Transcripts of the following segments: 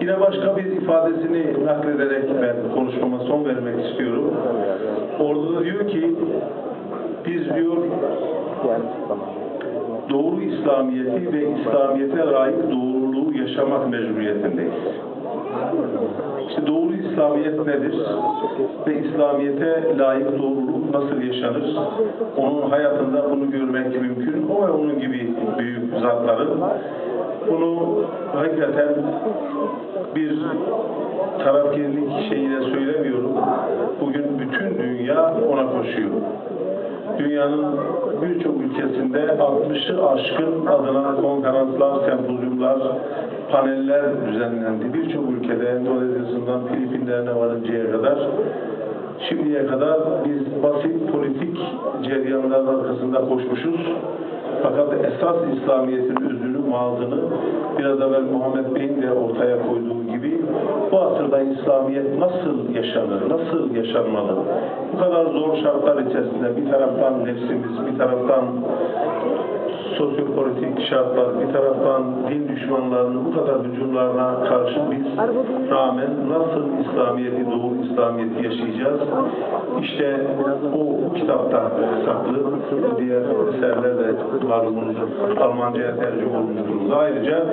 Yine başka bir ifadesini naklederek ben konuşmama son vermek istiyorum. Orada da diyor ki biz diyor doğru İslamiyeti ve İslamiyete layık doğruluğu yaşamak mecburiyetindeyiz. İşte doğru İslamiyet nedir? Ve İslamiyete layık doğruluk nasıl yaşanır? Onun hayatında bunu görmek mümkün. O ve onun gibi büyük zatların bunu hakikaten bir tarafgirlik şeyine söylemiyorum. Bugün bütün dünya ona koşuyor. Dünyanın birçok ülkesinde 60'ı aşkın adına konferanslar, sempozyumlar, paneller düzenlendi. Birçok ülkede Endonezya'sından Filipinlerine varıncaya kadar şimdiye kadar biz basit politik ceryanların arkasında koşmuşuz. Fakat esas İslamiyet'in özünü, mağazını biraz evvel Muhammed Bey'in de ortaya koyduğu gibi bu asırda İslamiyet nasıl yaşanır, nasıl yaşanmalı? Bu kadar zor şartlar içerisinde bir taraftan nefsimiz, bir taraftan sosyopolitik şartlar, bir taraftan din düşmanlarının bu kadar hücumlarına karşı biz rağmen nasıl İslamiyet'i, doğru İslamiyet'i yaşayacağız? İşte o kitapta saklı, diğer eserler de malumunuzdur. Almanca'ya tercüme olmuş durumda. Ayrıca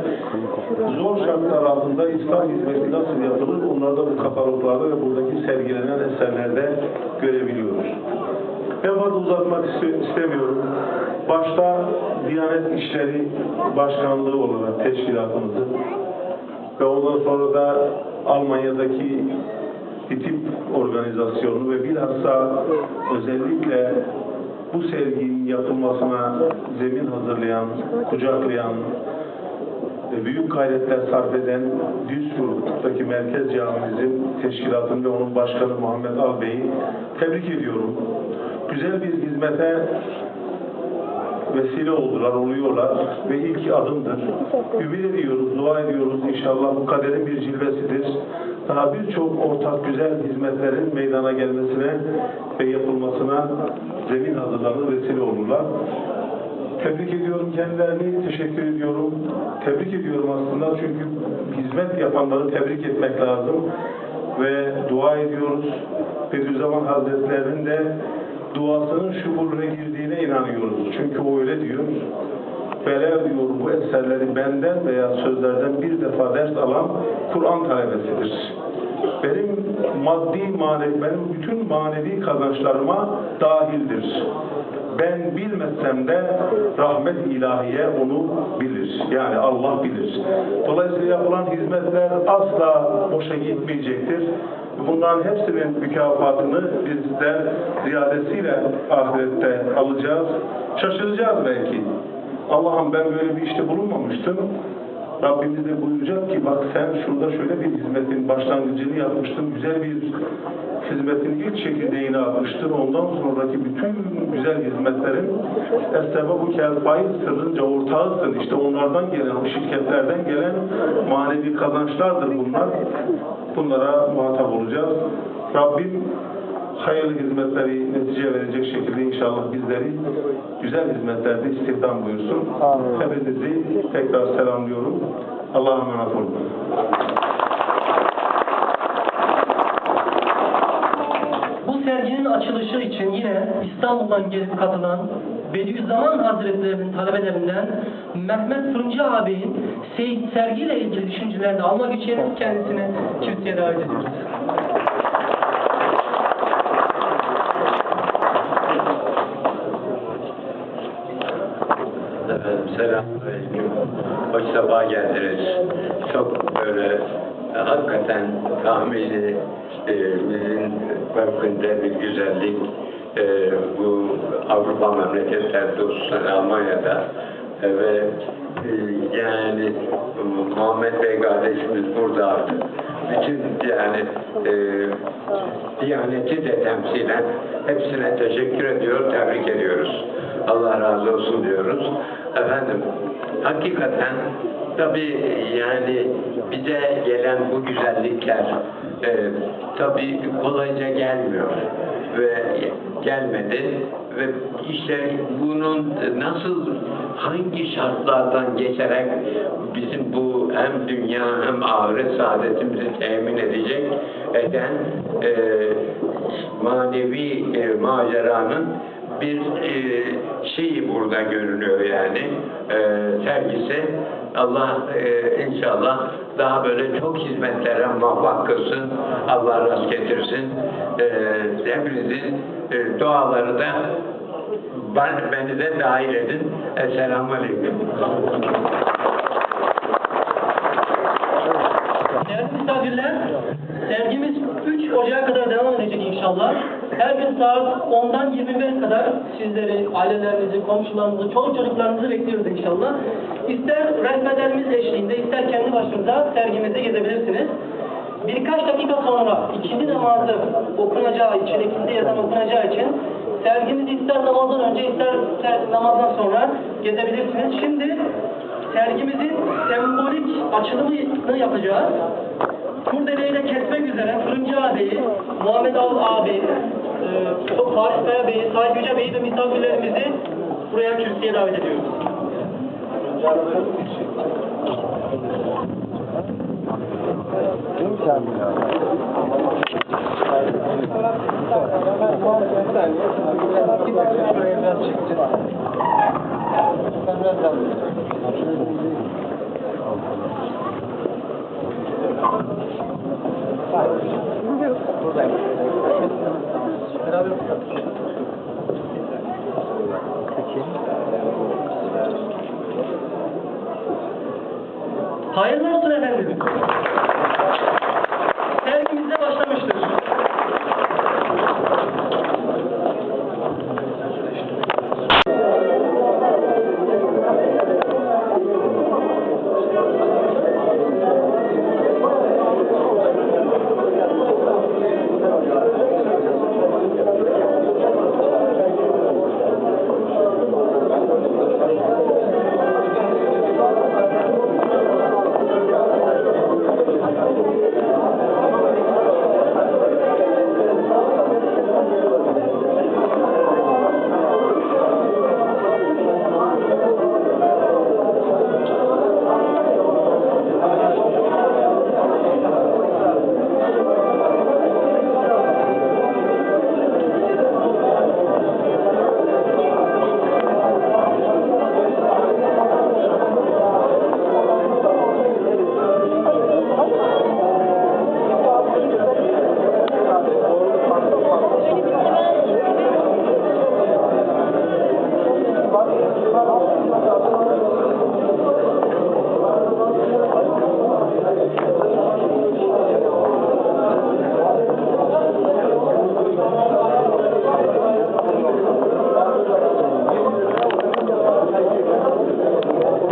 zor şartlar altında İslam hizmeti nasıl yapılır? Onları da bu kataloglarda ve buradaki sergilenen eserlerde görebiliyoruz. Ben fazla uzatmak iste- istemiyorum. Başta Diyanet İşleri Başkanlığı olarak teşkilatımızı ve ondan sonra da Almanya'daki İTİP organizasyonu ve bilhassa özellikle bu serginin yapılmasına zemin hazırlayan, kucaklayan ve büyük gayretler sarf eden Duisburg'daki Merkez Camimizin teşkilatını ve onun başkanı Muhammed Albey'i tebrik ediyorum. Güzel bir hizmete vesile oldular, oluyorlar ve ilk adımdır. Ümit ediyoruz, dua ediyoruz inşallah bu kaderin bir cilvesidir. Daha birçok ortak güzel hizmetlerin meydana gelmesine ve yapılmasına zemin hazırlanır, vesile olurlar. Tebrik ediyorum kendilerini, teşekkür ediyorum. Tebrik ediyorum aslında çünkü hizmet yapanları tebrik etmek lazım. Ve dua ediyoruz. Bediüzzaman Hazretleri'nin de duasının şuuruna girdiğine inanıyoruz. Çünkü o öyle diyor. Bela diyor bu eserleri benden veya sözlerden bir defa ders alan Kur'an talebesidir. Benim maddi manevi, benim bütün manevi kazançlarıma dahildir. Ben bilmesem de rahmet ilahiye onu bilir. Yani Allah bilir. Dolayısıyla yapılan hizmetler asla boşa gitmeyecektir. Bunların hepsinin mükafatını bizler ziyadesiyle ahirette alacağız. Şaşıracağız belki. Allah'ım ben böyle bir işte bulunmamıştım. Rabbimiz de buyuracak ki bak sen şurada şöyle bir hizmetin başlangıcını yapmıştın. Güzel bir hizmetin ilk çekirdeğini atmıştın. Ondan sonraki bütün güzel hizmetlerin bu kelfayı sırrınca ortağısın. İşte onlardan gelen, o şirketlerden gelen manevi kazançlardır bunlar. Bunlara muhatap olacağız. Rabbim hayırlı hizmetleri netice verecek şekilde inşallah bizleri güzel hizmetlerde istihdam buyursun. Hepinizi tekrar selamlıyorum. Allah'a emanet olun. Bu serginin açılışı için yine İstanbul'dan gelip katılan Bediüzzaman Hazretleri'nin talebelerinden Mehmet Fırıncı ağabeyin sergiyle ilgili düşüncelerini almak için kendisini kürsüye davet ediyoruz. Efendim selamünaleyküm. Hoş sabah geldiniz. Çok böyle e, hakikaten tahmini e, bizim mevkinde bir güzellik e, bu Avrupa memleketlerde hususen Almanya'da e, ve e, yani Muhammed Bey kardeşimiz burada artık. Bütün yani e, Diyaneti de temsilen hepsine teşekkür ediyor, tebrik ediyoruz. Allah razı olsun diyoruz. Efendim, hakikaten tabii yani bize gelen bu güzellikler e, tabii kolayca gelmiyor ve gelmedi ve işte bunun nasıl hangi şartlardan geçerek bizim bu hem dünya hem ahiret saadetimizi temin edecek eden e, manevi e, maceranın bir e, şeyi burada görünüyor yani e, sergisi. Allah e, inşallah daha böyle çok hizmetlere muvaffak kılsın. Allah rast getirsin. E, hepinizin e, duaları da ben, beni de dahil edin. Esselamu Aleyküm. Değerli misafirler, sergimiz 3 Ocağı kadar devam edecek inşallah. Her gün saat 10'dan 21'e kadar sizleri, ailelerinizi, komşularınızı, çoluk çocuklarınızı bekliyoruz inşallah. İster rehberlerimiz eşliğinde, ister kendi başınıza sergimize gezebilirsiniz. Birkaç dakika sonra ikindi namazı okunacağı için, ikindi yazan okunacağı için sergimizi ister namazdan önce, ister namazdan sonra gezebilirsiniz. Şimdi sergimizin sembolik açılımını yapacağız. Kurdeleyle kesmek üzere Fırıncı ağabeyi, Muhammed Al abi, e, Faris Kaya Bey'i, Said Yüce Bey'i ve misafirlerimizi buraya kürsüye davet ediyoruz. Hayırlı olsun efendim.